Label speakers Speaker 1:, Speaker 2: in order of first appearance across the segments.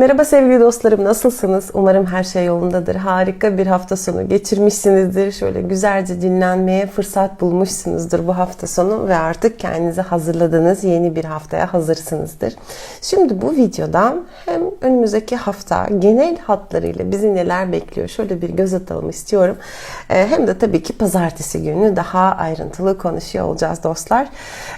Speaker 1: Merhaba sevgili dostlarım nasılsınız? Umarım her şey yolundadır. Harika bir hafta sonu geçirmişsinizdir. Şöyle güzelce dinlenmeye fırsat bulmuşsunuzdur bu hafta sonu ve artık kendinizi hazırladığınız yeni bir haftaya hazırsınızdır. Şimdi bu videoda hem önümüzdeki hafta genel hatlarıyla bizi neler bekliyor şöyle bir göz atalım istiyorum. Ee, hem de tabii ki pazartesi günü daha ayrıntılı konuşuyor olacağız dostlar.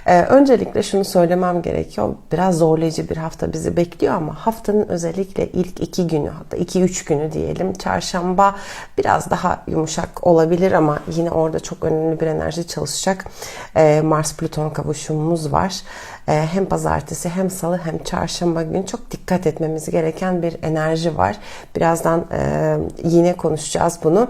Speaker 1: Ee, öncelikle şunu söylemem gerekiyor. Biraz zorlayıcı bir hafta bizi bekliyor ama haftanın özellikle ilk iki günü hatta iki üç günü diyelim. Çarşamba biraz daha yumuşak olabilir ama yine orada çok önemli bir enerji çalışacak. Ee, Mars-Plüton kavuşumumuz var. Ee, hem pazartesi hem salı hem çarşamba günü çok dikkat etmemiz gereken bir enerji var. Birazdan e, yine konuşacağız bunu.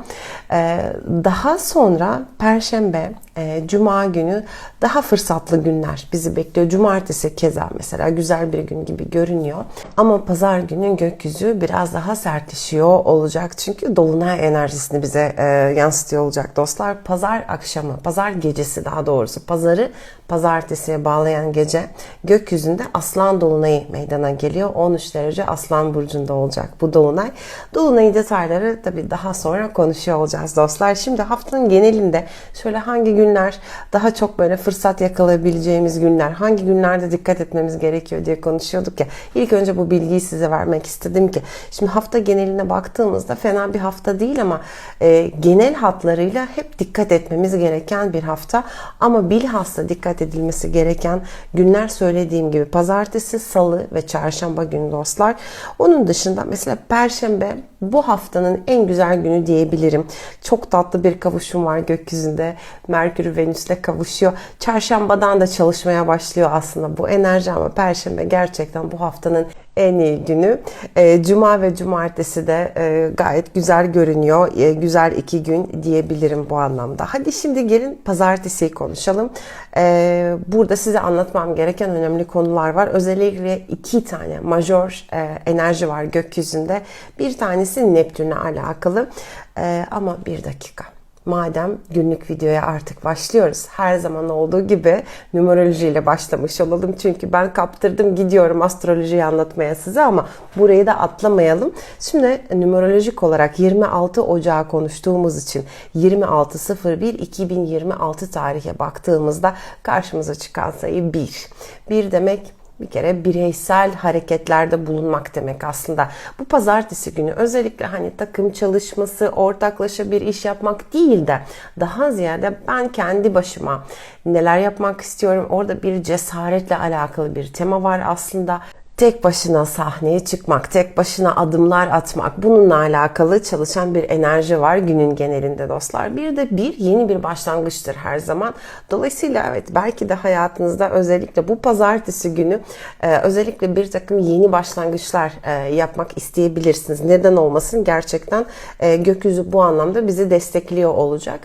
Speaker 1: Ee, daha sonra perşembe, e, cuma günü daha fırsatlı günler bizi bekliyor. Cumartesi keza mesela güzel bir gün gibi görünüyor. Ama pazar günü gökyüzü biraz daha sertleşiyor olacak. Çünkü dolunay enerjisini bize e, yansıtıyor olacak dostlar. Pazar akşamı, pazar gecesi daha doğrusu pazarı pazartesiye bağlayan gece gökyüzünde aslan dolunayı meydana geliyor. 13 derece aslan burcunda olacak bu dolunay. Dolunayın detayları tabii daha sonra konuşuyor olacağız dostlar. Şimdi haftanın genelinde şöyle hangi günler daha çok böyle fırsat yakalayabileceğimiz günler, hangi günlerde dikkat etmemiz gerekiyor diye konuşuyorduk ya. İlk önce bu bilgiyi size vermek istedim ki şimdi hafta geneline baktığımızda fena bir hafta değil ama e, genel hatlarıyla hep dikkat etmemiz gereken bir hafta ama bilhassa dikkat edilmesi gereken günler söylediğim gibi pazartesi, salı ve çarşamba günü dostlar. Onun dışında mesela perşembe bu haftanın en güzel günü diyebilirim. Çok tatlı bir kavuşum var gökyüzünde. Merkür Venüs'le kavuşuyor. Çarşambadan da çalışmaya başlıyor aslında bu enerji ama perşembe gerçekten bu haftanın en iyi günü. E, Cuma ve cumartesi de e, gayet güzel görünüyor. E, güzel iki gün diyebilirim bu anlamda. Hadi şimdi gelin pazartesiyi konuşalım. E, burada size anlatmam gereken önemli konular var. Özellikle iki tane major e, enerji var gökyüzünde. Bir tanesi Neptün'le alakalı. E, ama bir dakika. Madem günlük videoya artık başlıyoruz. Her zaman olduğu gibi numerolojiyle başlamış olalım. Çünkü ben kaptırdım gidiyorum astrolojiyi anlatmaya size ama burayı da atlamayalım. Şimdi numerolojik olarak 26 Ocağı konuştuğumuz için 26.01.2026 tarihe baktığımızda karşımıza çıkan sayı 1. 1 demek bir kere bireysel hareketlerde bulunmak demek aslında. Bu pazartesi günü özellikle hani takım çalışması, ortaklaşa bir iş yapmak değil de daha ziyade ben kendi başıma neler yapmak istiyorum. Orada bir cesaretle alakalı bir tema var aslında tek başına sahneye çıkmak, tek başına adımlar atmak bununla alakalı çalışan bir enerji var günün genelinde dostlar. Bir de bir yeni bir başlangıçtır her zaman. Dolayısıyla evet belki de hayatınızda özellikle bu pazartesi günü e, özellikle bir takım yeni başlangıçlar e, yapmak isteyebilirsiniz. Neden olmasın? Gerçekten e, gökyüzü bu anlamda bizi destekliyor olacak.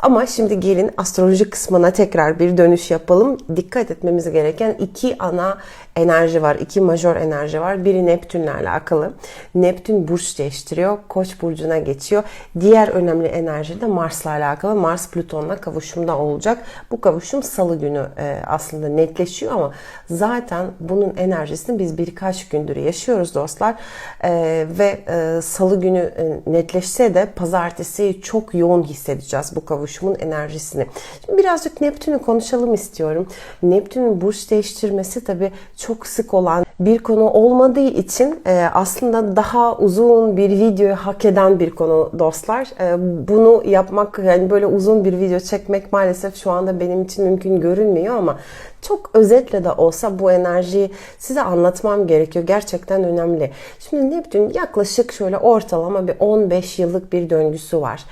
Speaker 1: Ama şimdi gelin astroloji kısmına tekrar bir dönüş yapalım. Dikkat etmemiz gereken iki ana enerji var. iki major enerji var. Biri Neptün'le alakalı. Neptün burç değiştiriyor. Koç burcuna geçiyor. Diğer önemli enerji de Mars'la alakalı. Mars Plüton'la kavuşumda olacak. Bu kavuşum salı günü e, aslında netleşiyor ama zaten bunun enerjisini biz birkaç gündür yaşıyoruz dostlar. E, ve e, salı günü netleşse de pazartesi çok yoğun hissedeceğiz bu kavuşumun enerjisini. Şimdi birazcık Neptün'ü konuşalım istiyorum. Neptün'ün burç değiştirmesi tabii çok sık olan bir konu olmadığı için e, aslında daha uzun bir videoyu hak eden bir konu dostlar. E, bunu yapmak yani böyle uzun bir video çekmek maalesef şu anda benim için mümkün görünmüyor ama çok özetle de olsa bu enerjiyi size anlatmam gerekiyor. Gerçekten önemli. Şimdi Neptün yaklaşık şöyle ortalama bir 15 yıllık bir döngüsü var.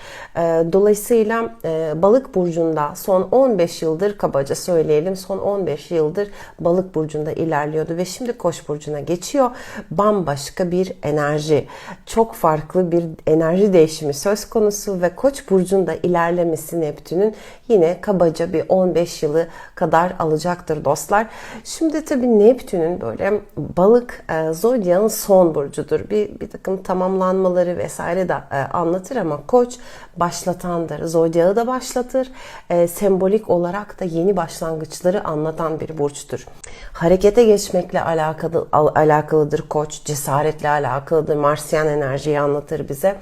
Speaker 1: Dolayısıyla balık burcunda son 15 yıldır kabaca söyleyelim son 15 yıldır balık burcunda ilerliyordu ve şimdi koç burcuna geçiyor. Bambaşka bir enerji. Çok farklı bir enerji değişimi söz konusu ve koç burcunda ilerlemesi Neptün'ün yine kabaca bir 15 yılı kadar alacak olacaktır dostlar. Şimdi tabii Neptün'ün böyle balık e, zodyanın son burcudur. Bir, bir takım tamamlanmaları vesaire de e, anlatır ama koç başlatandır. Zodyağı da başlatır. E, sembolik olarak da yeni başlangıçları anlatan bir burçtur. Harekete geçmekle alakalı alakalı, alakalıdır koç, cesaretle alakalıdır. Marsyan enerjiyi anlatır bize.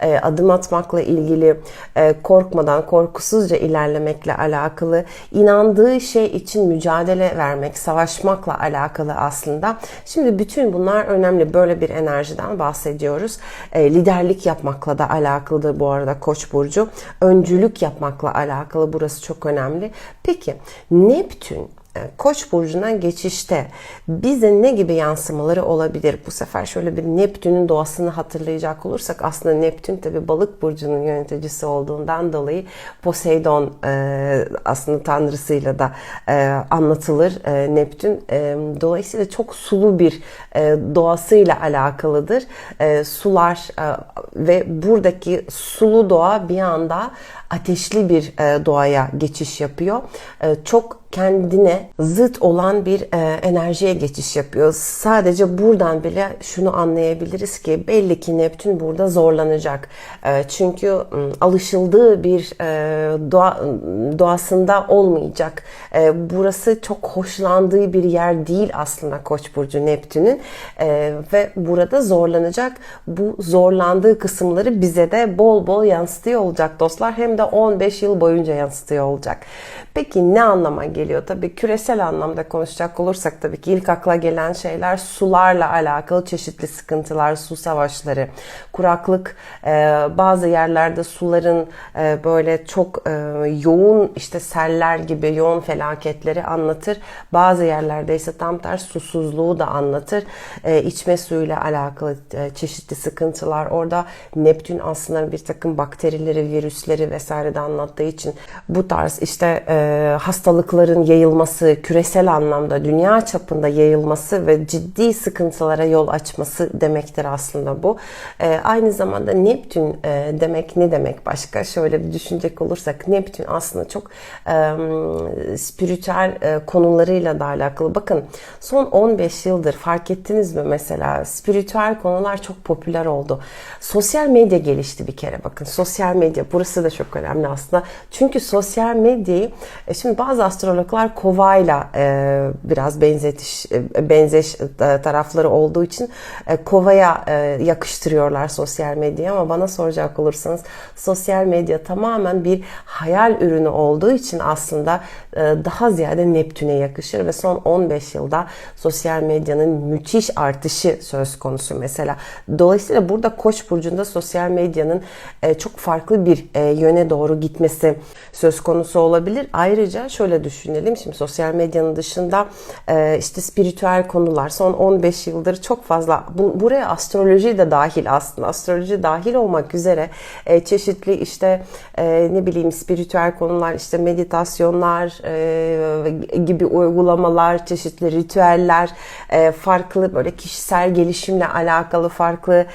Speaker 1: E, adım atmakla ilgili e, korkmadan, korkusuzca ilerlemekle alakalı, inandığı şey için mücadele vermek, savaşmakla alakalı aslında. Şimdi bütün bunlar önemli. Böyle bir enerjiden bahsediyoruz. E, liderlik yapmakla da alakalıdır bu arada Koç burcu. Öncülük yapmakla alakalı burası çok önemli. Peki Neptün Koç burcuna geçişte bize ne gibi yansımaları olabilir? Bu sefer şöyle bir Neptün'ün doğasını hatırlayacak olursak aslında Neptün tabi balık burcunun yöneticisi olduğundan dolayı Poseidon e, aslında tanrısıyla da e, anlatılır e, Neptün. E, dolayısıyla çok sulu bir e, doğasıyla alakalıdır. E, sular e, ve buradaki sulu doğa bir anda ateşli bir e, doğaya geçiş yapıyor. E, çok kendine zıt olan bir e, enerjiye geçiş yapıyor. Sadece buradan bile şunu anlayabiliriz ki belli ki Neptün burada zorlanacak. Çünkü alışıldığı bir doğa, doğasında olmayacak. Burası çok hoşlandığı bir yer değil aslında Koç burcu Neptün'ün ve burada zorlanacak. Bu zorlandığı kısımları bize de bol bol yansıtıyor olacak dostlar. Hem de 15 yıl boyunca yansıtıyor olacak. Peki ne anlama geliyor? Tabii küresel anlamda konuşacak olursak tabii ki ilk akla gelen şeyler sularla alakalı çeşitli sıkıntılar, su savaşları, kuraklık, e, bazı yerlerde suların e, böyle çok e, yoğun işte seller gibi yoğun felaketleri anlatır. Bazı yerlerde ise tam tersi susuzluğu da anlatır. İçme suyuyla alakalı çeşitli sıkıntılar. Orada Neptün aslında bir takım bakterileri, virüsleri vesaire de anlattığı için bu tarz işte hastalıkların yayılması, küresel anlamda dünya çapında yayılması ve ciddi sıkıntılara yol açması demektir aslında bu. E, aynı zamanda Neptün e, demek ne demek başka? Şöyle bir düşünecek olursak Neptün aslında çok e, spiritüel e, konularıyla da alakalı. Bakın son 15 yıldır fark ettiniz mi mesela spiritüel konular çok popüler oldu. Sosyal medya gelişti bir kere bakın. Sosyal medya burası da çok önemli aslında. Çünkü sosyal medyayı e, şimdi bazı astrologlar kovayla e, biraz benzetiş e, benzeş e, tarafları olduğu için e, kovaya yakıştırıyorlar sosyal medyayı ama bana soracak olursanız sosyal medya tamamen bir hayal ürünü olduğu için aslında daha ziyade Neptün'e yakışır ve son 15 yılda sosyal medyanın müthiş artışı söz konusu mesela. Dolayısıyla burada Koç burcunda sosyal medyanın çok farklı bir e, yöne doğru gitmesi söz konusu olabilir. Ayrıca şöyle düşünelim. Şimdi sosyal medyanın dışında e, işte spiritüel konular son 15 yıldır çok fazla bu, buraya astroloji de dahil aslında. Astroloji dahil olmak üzere e, çeşitli işte e, ne bileyim spiritüel konular işte meditasyonlar gibi uygulamalar, çeşitli ritüeller, farklı böyle kişisel gelişimle alakalı farklı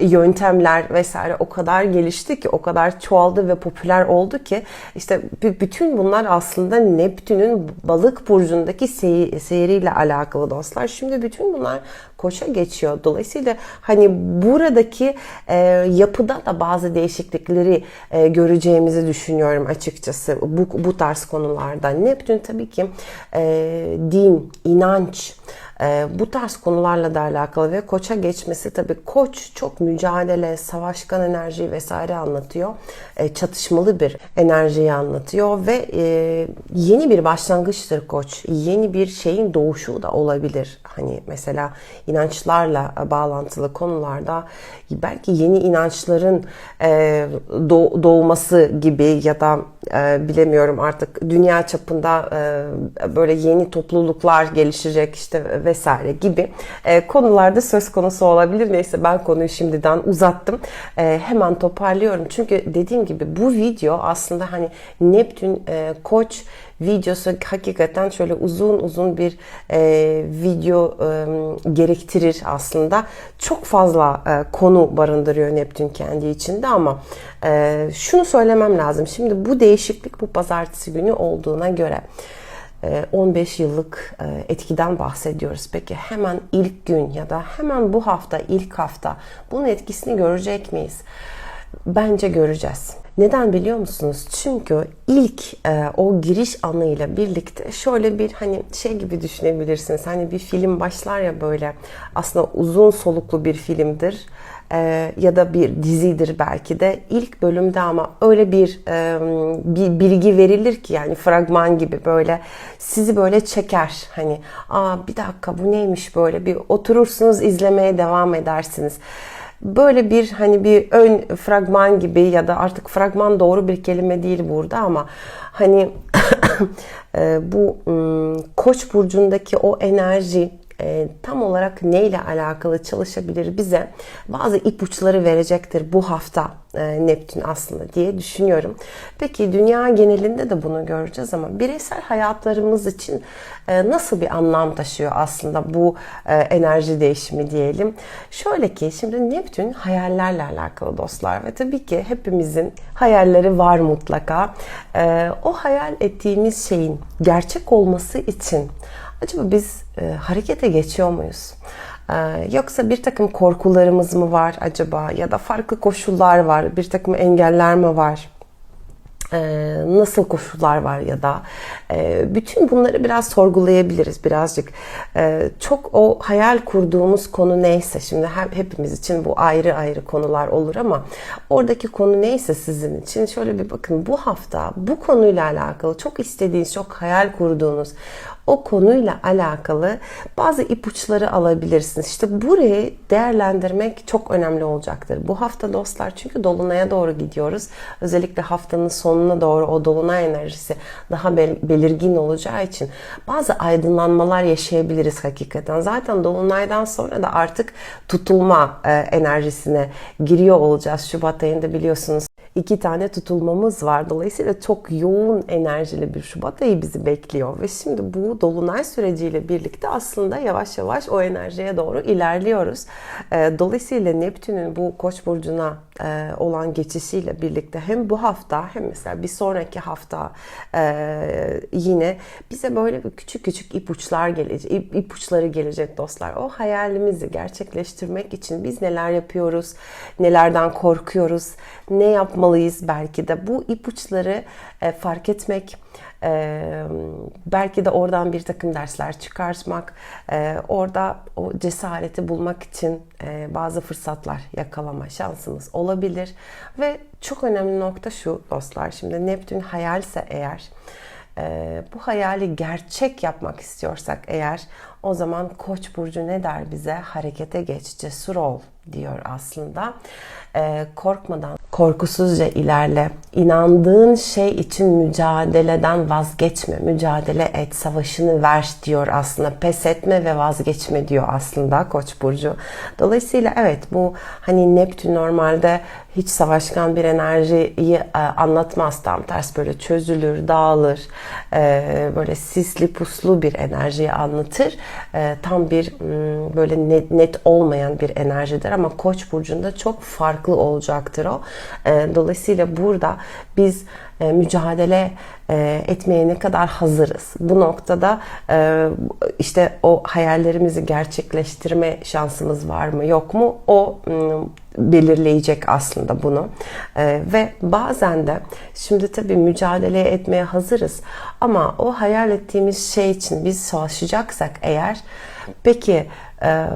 Speaker 1: yöntemler vesaire o kadar gelişti ki o kadar çoğaldı ve popüler oldu ki işte bütün bunlar aslında Neptün'ün balık burcundaki seyriyle alakalı dostlar. Şimdi bütün bunlar koça geçiyor. Dolayısıyla hani buradaki e, yapıda da bazı değişiklikleri e, göreceğimizi düşünüyorum açıkçası bu, bu tarz konularda. Neptün tabii ki e, din, inanç, e, bu tarz konularla da alakalı ve koça geçmesi tabii koç çok mücadele, savaşkan enerji vesaire anlatıyor. E, çatışmalı bir enerjiyi anlatıyor ve e, yeni bir başlangıçtır koç. Yeni bir şeyin doğuşu da olabilir. Hani mesela inançlarla bağlantılı konularda belki yeni inançların e, doğması gibi ya da e, bilemiyorum artık dünya çapında e, böyle yeni topluluklar gelişecek işte vesaire gibi konularda söz konusu olabilir. Neyse ben konuyu şimdiden uzattım. Hemen toparlıyorum. Çünkü dediğim gibi bu video aslında hani Neptün Koç videosu hakikaten şöyle uzun uzun bir e, video e, gerektirir aslında. Çok fazla e, konu barındırıyor Neptün kendi içinde ama e, şunu söylemem lazım. Şimdi bu değişiklik bu pazartesi günü olduğuna göre 15 e, yıllık e, etkiden bahsediyoruz. Peki hemen ilk gün ya da hemen bu hafta ilk hafta bunun etkisini görecek miyiz? Bence göreceğiz. Neden biliyor musunuz? Çünkü ilk e, o giriş anıyla birlikte şöyle bir hani şey gibi düşünebilirsiniz. Hani bir film başlar ya böyle aslında uzun soluklu bir filmdir e, ya da bir dizidir belki de ilk bölümde ama öyle bir e, bir bilgi verilir ki yani fragman gibi böyle sizi böyle çeker hani aa bir dakika bu neymiş böyle bir oturursunuz izlemeye devam edersiniz böyle bir hani bir ön fragman gibi ya da artık fragman doğru bir kelime değil burada ama hani bu Koç burcundaki o enerji e, tam olarak neyle alakalı çalışabilir bize bazı ipuçları verecektir bu hafta e, Neptün aslında diye düşünüyorum. Peki dünya genelinde de bunu göreceğiz ama bireysel hayatlarımız için e, nasıl bir anlam taşıyor aslında bu e, enerji değişimi diyelim. Şöyle ki şimdi Neptün hayallerle alakalı dostlar ve tabii ki hepimizin hayalleri var mutlaka. E, o hayal ettiğimiz şeyin gerçek olması için acaba biz e, harekete geçiyor muyuz? E, yoksa bir takım korkularımız mı var acaba ya da farklı koşullar var, bir takım engeller mi var? Ee, nasıl koşullar var ya da e, bütün bunları biraz sorgulayabiliriz birazcık. Ee, çok o hayal kurduğumuz konu neyse şimdi hepimiz için bu ayrı ayrı konular olur ama oradaki konu neyse sizin için şöyle bir bakın bu hafta bu konuyla alakalı çok istediğiniz, çok hayal kurduğunuz o konuyla alakalı bazı ipuçları alabilirsiniz. İşte burayı değerlendirmek çok önemli olacaktır. Bu hafta dostlar çünkü dolunaya doğru gidiyoruz. Özellikle haftanın sonuna doğru o dolunay enerjisi daha belirgin olacağı için bazı aydınlanmalar yaşayabiliriz hakikaten. Zaten dolunaydan sonra da artık tutulma e, enerjisine giriyor olacağız. Şubat ayında biliyorsunuz iki tane tutulmamız var. Dolayısıyla çok yoğun enerjili bir Şubat ayı bizi bekliyor. Ve şimdi bu dolunay süreciyle birlikte aslında yavaş yavaş o enerjiye doğru ilerliyoruz. Ee, dolayısıyla Neptün'ün bu Koç burcuna e, olan geçişiyle birlikte hem bu hafta hem mesela bir sonraki hafta e, yine bize böyle küçük küçük ipuçlar gelecek, ipuçları gelecek dostlar. O hayalimizi gerçekleştirmek için biz neler yapıyoruz, nelerden korkuyoruz, ne yapmalıyız belki de bu ipuçları e, fark etmek, ee, belki de oradan bir takım dersler çıkartmak, e, orada o cesareti bulmak için e, bazı fırsatlar yakalama şansımız olabilir. Ve çok önemli nokta şu dostlar, şimdi Neptün hayalse eğer, e, bu hayali gerçek yapmak istiyorsak eğer o zaman Koç burcu ne der bize? Harekete geç, cesur ol diyor aslında. E, korkmadan, korkusuzca ilerle. İnandığın şey için mücadeleden vazgeçme. Mücadele et, savaşını ver diyor aslında. Pes etme ve vazgeçme diyor aslında Koç burcu. Dolayısıyla evet bu hani Neptün normalde hiç savaşkan bir enerjiyi e, anlatmaz tam ters böyle çözülür, dağılır, e, böyle sisli puslu bir enerjiyi anlatır. E, tam bir böyle net, net olmayan bir enerjidir ama Koç burcunda çok farklı olacaktır o. Dolayısıyla burada biz mücadele etmeye ne kadar hazırız? Bu noktada işte o hayallerimizi gerçekleştirme şansımız var mı yok mu? O belirleyecek aslında bunu. Ve bazen de şimdi tabii mücadele etmeye hazırız ama o hayal ettiğimiz şey için biz savaşacaksak eğer peki e,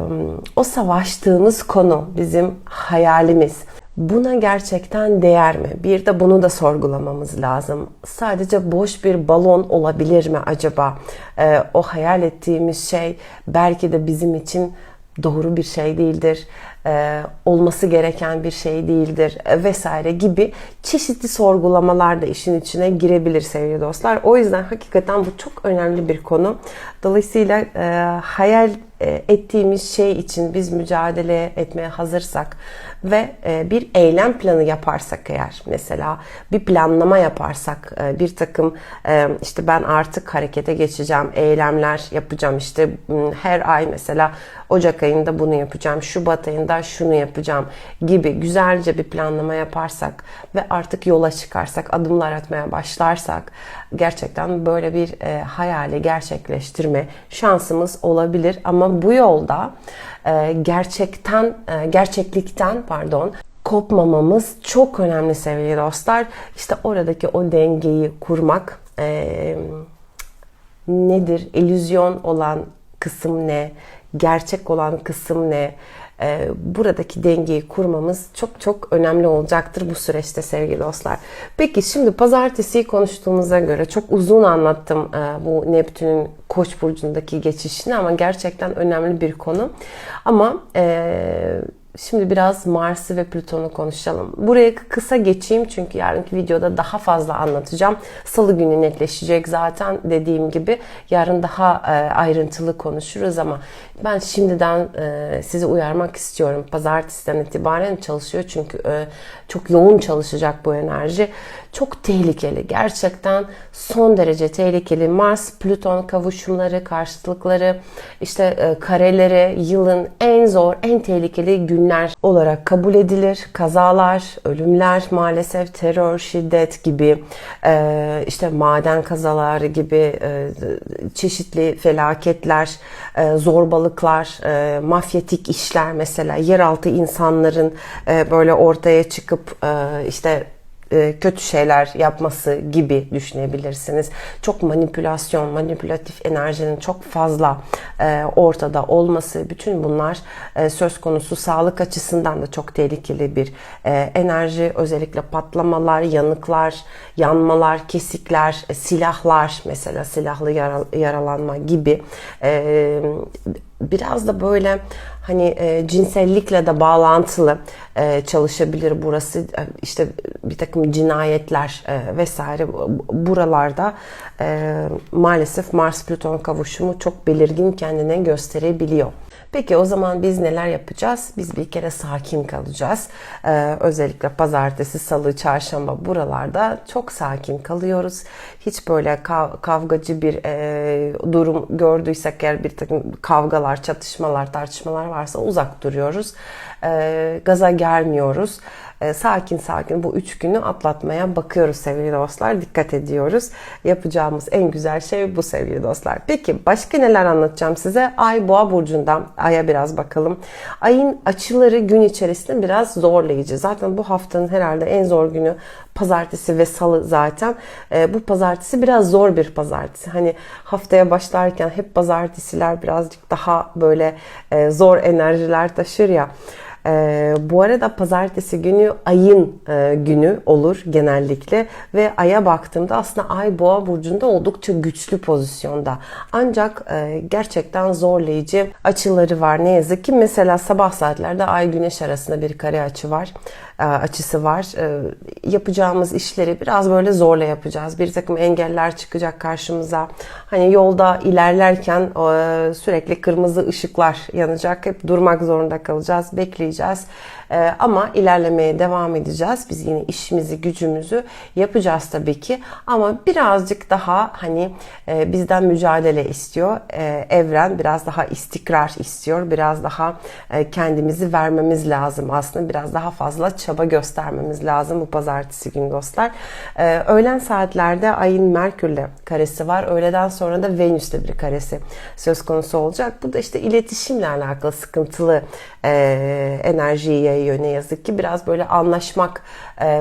Speaker 1: o savaştığımız konu bizim hayalimiz Buna gerçekten değer mi? Bir de bunu da sorgulamamız lazım. Sadece boş bir balon olabilir mi acaba? Ee, o hayal ettiğimiz şey belki de bizim için doğru bir şey değildir, e, olması gereken bir şey değildir e, vesaire gibi çeşitli sorgulamalar da işin içine girebilir sevgili dostlar. O yüzden hakikaten bu çok önemli bir konu. Dolayısıyla e, hayal ettiğimiz şey için biz mücadele etmeye hazırsak ve e, bir eylem planı yaparsak eğer mesela bir planlama yaparsak e, bir takım işte ben artık harekete geçeceğim eylemler yapacağım işte her ay mesela Ocak ayında bunu yapacağım Şubat ayında şunu yapacağım gibi güzelce bir planlama yaparsak ve artık yola çıkarsak adımlar atmaya başlarsak gerçekten böyle bir hayali gerçekleştirme şansımız olabilir. Ama bu yolda e, gerçekten e, gerçeklikten pardon kopmamamız çok önemli sevgili dostlar. İşte oradaki o dengeyi kurmak e, nedir? İllüzyon olan kısım ne? Gerçek olan kısım ne? E, buradaki dengeyi kurmamız çok çok önemli olacaktır bu süreçte sevgili dostlar. Peki şimdi pazartesiyi konuştuğumuza göre çok uzun anlattım e, bu Neptün'ün Koç burcundaki geçişini ama gerçekten önemli bir konu. Ama e, Şimdi biraz Mars'ı ve Plüton'u konuşalım. Buraya kısa geçeyim çünkü yarınki videoda daha fazla anlatacağım. Salı günü netleşecek zaten dediğim gibi. Yarın daha e, ayrıntılı konuşuruz ama ben şimdiden e, sizi uyarmak istiyorum. Pazartesiden itibaren çalışıyor çünkü e, çok yoğun çalışacak bu enerji. Çok tehlikeli. Gerçekten son derece tehlikeli. Mars, Plüton kavuşumları, karşıtlıkları, işte kareleri yılın en zor, en tehlikeli gün günler olarak kabul edilir. Kazalar, ölümler, maalesef terör, şiddet gibi e, işte maden kazaları gibi e, çeşitli felaketler, e, zorbalıklar, mafyatik işler mesela yeraltı insanların böyle ortaya çıkıp işte e, kötü şeyler yapması gibi düşünebilirsiniz. Çok manipülasyon, manipülatif enerjinin çok fazla e, ortada olması, bütün bunlar e, söz konusu sağlık açısından da çok tehlikeli bir enerji. Özellikle patlamalar, yanıklar, yanmalar, kesikler, silahlar mesela silahlı yaralanma gibi biraz da böyle hani e, cinsellikle de bağlantılı e, çalışabilir burası e, işte bir takım cinayetler e, vesaire buralarda e, maalesef Mars Plüton kavuşumu çok belirgin kendine gösterebiliyor. Peki o zaman biz neler yapacağız? Biz bir kere sakin kalacağız. Ee, özellikle pazartesi, salı, çarşamba buralarda çok sakin kalıyoruz. Hiç böyle kav- kavgacı bir e, durum gördüysek eğer bir takım kavgalar, çatışmalar, tartışmalar varsa uzak duruyoruz. Ee, gaza gelmiyoruz. Ee, sakin sakin bu üç günü atlatmaya bakıyoruz sevgili dostlar. Dikkat ediyoruz. Yapacağımız en güzel şey bu sevgili dostlar. Peki başka neler anlatacağım size? Ay boğa burcundan aya biraz bakalım. Ayın açıları gün içerisinde biraz zorlayıcı. Zaten bu haftanın herhalde en zor günü pazartesi ve salı zaten. E, bu pazartesi biraz zor bir pazartesi. Hani haftaya başlarken hep pazartesiler birazcık daha böyle e, zor enerjiler taşır ya. Ee, bu arada pazartesi günü ayın e, günü olur genellikle ve aya baktığımda aslında ay boğa burcunda oldukça güçlü pozisyonda. Ancak e, gerçekten zorlayıcı açıları var ne yazık ki. Mesela sabah saatlerde ay güneş arasında bir kare açı var. E, açısı var. E, yapacağımız işleri biraz böyle zorla yapacağız. Bir takım engeller çıkacak karşımıza. Hani yolda ilerlerken e, sürekli kırmızı ışıklar yanacak. Hep durmak zorunda kalacağız, bekleyeceğiz. Ama ilerlemeye devam edeceğiz. Biz yine işimizi, gücümüzü yapacağız tabii ki. Ama birazcık daha hani bizden mücadele istiyor. Evren biraz daha istikrar istiyor. Biraz daha kendimizi vermemiz lazım aslında. Biraz daha fazla çaba göstermemiz lazım bu pazartesi günü dostlar. Ee, öğlen saatlerde ayın Merkür'le karesi var. Öğleden sonra da Venüs'le bir karesi söz konusu olacak. Bu da işte iletişimle alakalı sıkıntılı e, enerjiyi yayıyor ne yazık ki. Biraz böyle anlaşmak, e,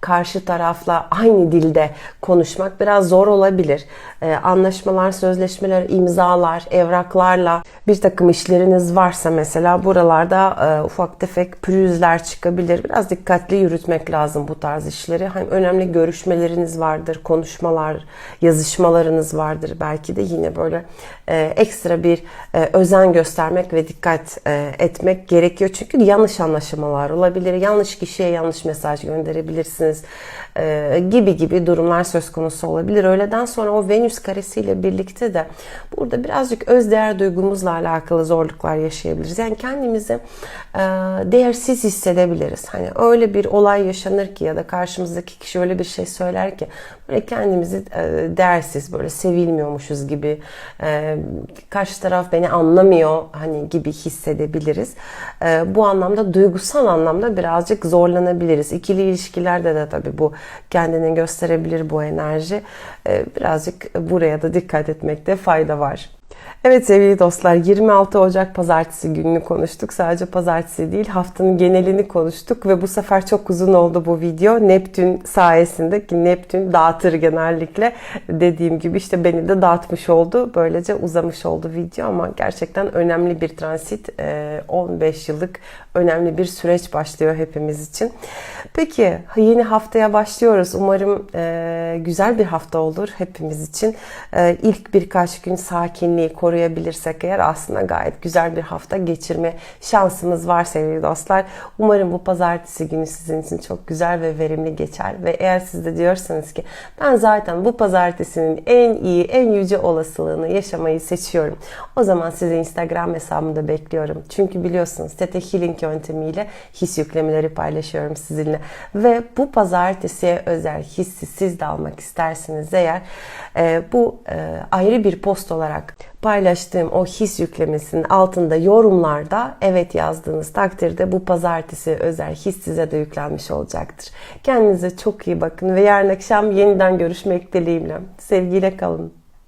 Speaker 1: karşı tarafla aynı dilde konuşmak biraz zor olabilir. E, anlaşmalar, sözleşmeler, imzalar, evraklarla bir takım işleriniz varsa mesela buralarda e, ufak tefek pürüzler çıkabilir. Biraz dikkatli yürütmek lazım bu tarz işleri. Hani önemli görüşmeleriniz vardır, konuşmalar, yazışmalarınız vardır. Belki de yine böyle e, ekstra bir e, özen göstermek ve dikkat e, etmek gerekiyor. Çünkü yanlış anlaşmalar olabilir. Yanlış kişiye yanlış mesaj gönderebilirsiniz e, gibi gibi durumlar söz konusu olabilir. Öğleden sonra o Venüs karesiyle birlikte de burada birazcık öz değer duygumuzla alakalı zorluklar yaşayabiliriz. Yani kendimizi e, değersiz hissedebiliriz. Hani öyle bir olay yaşanır ki ya da karşımızdaki kişi öyle bir şey söyler ki böyle kendimizi e, değersiz böyle sevilmiyormuşuz gibi e, karşı taraf beni anlamıyor hani gibi hissedebiliriz. E, bu anlamda duygusal anlamda birazcık zorlanabiliriz. İkili ilişkilerde de tabii bu kendini gösterebilir bu enerji. Birazcık buraya da dikkat etmekte fayda var. Evet sevgili dostlar 26 Ocak pazartesi gününü konuştuk. Sadece pazartesi değil haftanın genelini konuştuk ve bu sefer çok uzun oldu bu video. Neptün sayesinde ki Neptün dağıtır genellikle dediğim gibi işte beni de dağıtmış oldu. Böylece uzamış oldu video ama gerçekten önemli bir transit. 15 yıllık önemli bir süreç başlıyor hepimiz için. Peki yeni haftaya başlıyoruz. Umarım güzel bir hafta olur hepimiz için. İlk birkaç gün sakinliği koruyabilirsek eğer aslında gayet güzel bir hafta geçirme şansımız var sevgili dostlar. Umarım bu pazartesi günü sizin için çok güzel ve verimli geçer ve eğer siz de diyorsanız ki ben zaten bu pazartesinin en iyi, en yüce olasılığını yaşamayı seçiyorum. O zaman sizi Instagram hesabımda bekliyorum. Çünkü biliyorsunuz Tete Healing yöntemiyle his yüklemeleri paylaşıyorum sizinle. Ve bu pazartesiye özel hissi siz de almak isterseniz eğer e, bu e, ayrı bir post olarak paylaştığım o his yüklemesinin altında yorumlarda evet yazdığınız takdirde bu pazartesi özel his size de yüklenmiş olacaktır. Kendinize çok iyi bakın ve yarın akşam yeniden görüşmek dileğiyle. Sevgiyle kalın.